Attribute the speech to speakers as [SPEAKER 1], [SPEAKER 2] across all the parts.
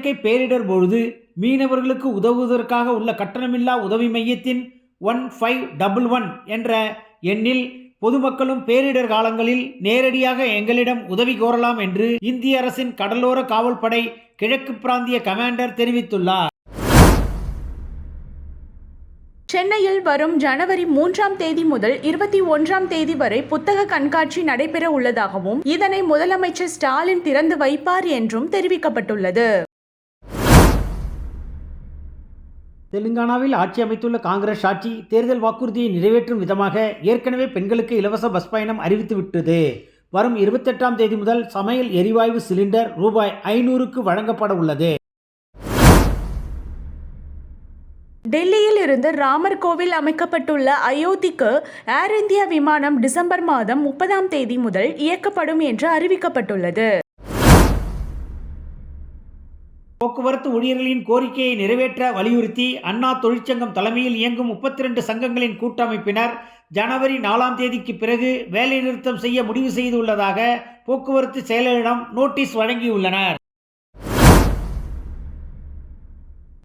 [SPEAKER 1] இயற்கை பேரிடர் பொழுது மீனவர்களுக்கு உதவுவதற்காக உள்ள கட்டணமில்லா உதவி மையத்தின் ஒன் ஃபைவ் டபுள் ஒன் என்ற எண்ணில் பொதுமக்களும் பேரிடர் காலங்களில் நேரடியாக எங்களிடம் உதவி கோரலாம் என்று இந்திய அரசின் கடலோர காவல்படை கிழக்கு பிராந்திய கமாண்டர் தெரிவித்துள்ளார்.
[SPEAKER 2] சென்னையில் வரும் ஜனவரி மூன்றாம் தேதி முதல் இருபத்தி ஒன்றாம் தேதி வரை புத்தக கண்காட்சி நடைபெற உள்ளதாகவும் இதனை முதலமைச்சர் ஸ்டாலின் திறந்து வைப்பார் என்றும் தெரிவிக்கப்பட்டுள்ளது.
[SPEAKER 1] தெலுங்கானாவில் ஆட்சி அமைத்துள்ள காங்கிரஸ் ஆட்சி தேர்தல் வாக்குறுதியை நிறைவேற்றும் விதமாக ஏற்கனவே பெண்களுக்கு இலவச பஸ் பயணம் அறிவித்துவிட்டது வரும் இருபத்தெட்டாம் தேதி முதல் சமையல் எரிவாயு சிலிண்டர் ரூபாய் ஐநூறுக்கு வழங்கப்பட உள்ளது.
[SPEAKER 2] டெல்லியில் இருந்து ராமர் கோவில் அமைக்கப்பட்டுள்ள அயோத்திக்கு ஏர் இந்தியா விமானம் டிசம்பர் மாதம் முப்பதாம் தேதி முதல் இயக்கப்படும் என்று அறிவிக்கப்பட்டுள்ளது.
[SPEAKER 1] போக்குவரத்து ஊழியர்களின் கோரிக்கையை நிறைவேற்ற வலியுறுத்தி அண்ணா தொழிற்சங்கம் தலைமையில் இயங்கும் முப்பத்தி ரெண்டு சங்கங்களின் கூட்டமைப்பினர் ஜனவரி நாலாம் தேதிக்கு பிறகு வேலைநிறுத்தம் செய்ய முடிவு செய்துள்ளதாக போக்குவரத்து செயலரிடம் நோட்டீஸ் வழங்கியுள்ளனர்.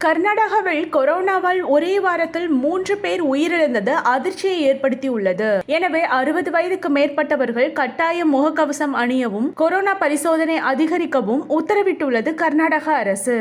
[SPEAKER 2] கர்நாடகாவில் கொரோனாவால் ஒரே வாரத்தில் மூன்று பேர் உயிரிழந்தது அதிர்ச்சியை ஏற்படுத்தியுள்ளது. எனவே அறுபது வயதுக்கு மேற்பட்டவர்கள் கட்டாயம் முகக்கவசம் அணியவும் கொரோனா பரிசோதனை அதிகரிக்கவும் உத்தரவிட்டுள்ளது கர்நாடக அரசு.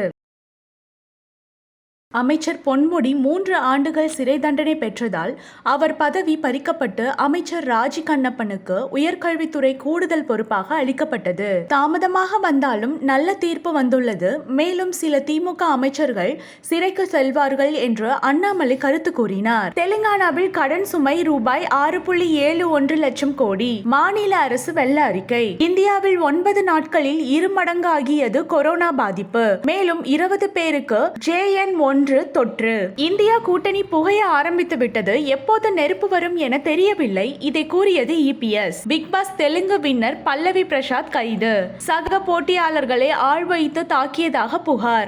[SPEAKER 2] அமைச்சர் பொன்முடி மூன்று ஆண்டுகள் சிறை தண்டனை பெற்றதால் அவர் பதவி பறிக்கப்பட்டு அமைச்சர் ராஜி கண்ணப்பனுக்கு உயர்கல்வித்துறை கூடுதல் பொறுப்பாக அளிக்கப்பட்டது. தாமதமாக வந்தாலும் நல்ல தீர்ப்பு வந்துள்ளது. மேலும் சில திமுக அமைச்சர்கள் சிறைக்கு செல்வார்கள் என்று அண்ணாமலை கருத்து கூறினார். தெலுங்கானாவில் கடன் சுமை ரூபாய் ஆறு புள்ளி ஏழு ஒன்று லட்சம் கோடி மாநில அரசு வெள்ள அறிக்கை. இந்தியாவில் ஒன்பது நாட்களில் இரு மடங்காகியது கொரோனா பாதிப்பு. மேலும் இருபது பேருக்கு ஜேஎன் ஒன்று தொற்று. இந்தியா கூட்டணி புகைய ஆரம்பித்து விட்டது எப்போது நெருப்பு வரும் என தெரியவில்லை. இதை கூறியது EPS Bigg Boss Telugu winner Pallavi Prasad கைது. சக போட்டியாளர்களை ஆள் வைத்து தாக்கியதாக புகார்.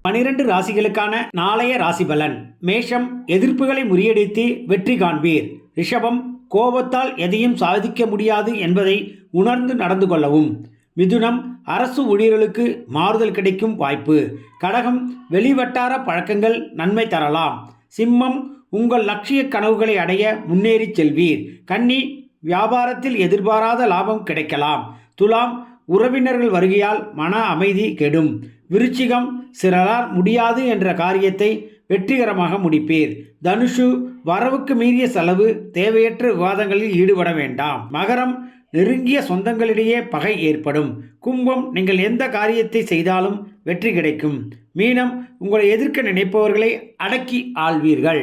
[SPEAKER 1] பனிரெண்டு ராசிகளுக்கான நாளைய ராசி பலன் மேஷம் எதிர்ப்புகளை முறியடித்து வெற்றி காண்பீர். ரிஷபம் கோபத்தால் எதையும் சாதிக்க முடியாது என்பதை உணர்ந்து நடந்து கொள்ளவும். மிதுனம் அரசு ஊழியர்களுக்கு மாறுதல் கிடைக்கும் வாய்ப்பு. கடகம் வெளிவட்டார பழக்கங்கள் நன்மை தரலாம். சிம்மம் உங்கள் லட்சிய கனவுகளை அடைய முன்னேறி செல்வீர். கன்னி வியாபாரத்தில் எதிர்பாராத லாபம் கிடைக்கலாம். துலாம் உறவினர்கள் வருகையால் மன அமைதி கெடும். விருச்சிகம் சிலரால் முடியாது என்ற காரியத்தை வெற்றிகரமாக முடிப்பீர். தனுஷு வரவுக்கு மீறிய செலவு தேவையற்ற விவாதங்களில் ஈடுபட வேண்டாம். மகரம் நெருங்கிய சொந்தங்களிடையே பகை ஏற்படும். கும்பம் நீங்கள் எந்த காரியத்தை செய்தாலும் வெற்றி கிடைக்கும். மீனம் உங்களை எதிர்க்க நினைப்பவர்களை அடக்கி ஆள்வீர்கள்.